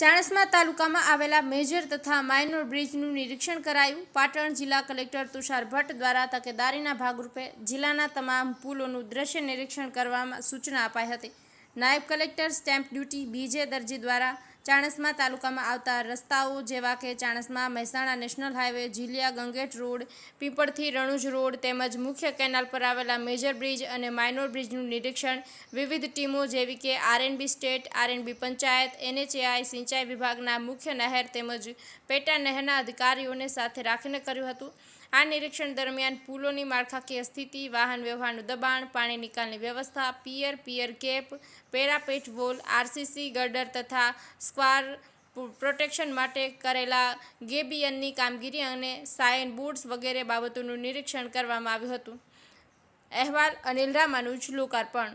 ચાણસ્મા તાલુકામાં આવેલા મેજર તથા માઇનોર બ્રિજનું નિરીક્ષણ કરાયું. પાટણ જિલ્લા કલેક્ટર તુષાર ભટ્ટ દ્વારા તકેદારીના ભાગરૂપે જિલ્લાના તમામ પુલોનું દ્રશ્ય નિરીક્ષણ કરવામાં સૂચના અપાઈ હતી. નાયબ કલેક્ટર સ્ટેમ્પ ડ્યુટી બીજે દરજી દ્વારા ચાણસ્મા તાલુકામાં આવતા રસ્તાઓ જેવા કે Chanasma, Mehsana national highway જીલિયા ગંગેટ road, પીપળથી રણુજ રોડ તેમજ મુખ્ય કેનાલ પર આવેલા મેજર બ્રિજ અને માઇનોર બ્રિજનું નિરીક્ષણ વિવિધ ટીમો જેવી કે RNB state, RNB panchayat, NHAI, સિંચાઈ વિભાગના મુખ્ય નહેર તેમજ પેટા નહેરના અધિકારીઓને સાથે રાખીને કર્યું હતું. આ નિરીક્ષણ દરમિયાન પુલોની માળખાકીય સ્થિતિ, વાહન વ્યવહારનું દબાણ, પાણી નિકાલની વ્યવસ્થા, pier pier cap parapet wall, RCC girder તથા સ્ક્વાર પ્રોટેક્શન માટે કરેલા ગેબિયનની કામગીરી અને સાયન બુટ્સ વગેરે બાબતોનું નિરીક્ષણ કરવામાં આવ્યું હતું. અહેવાલ અનિલ રામાનુજ લોકાર્પણ.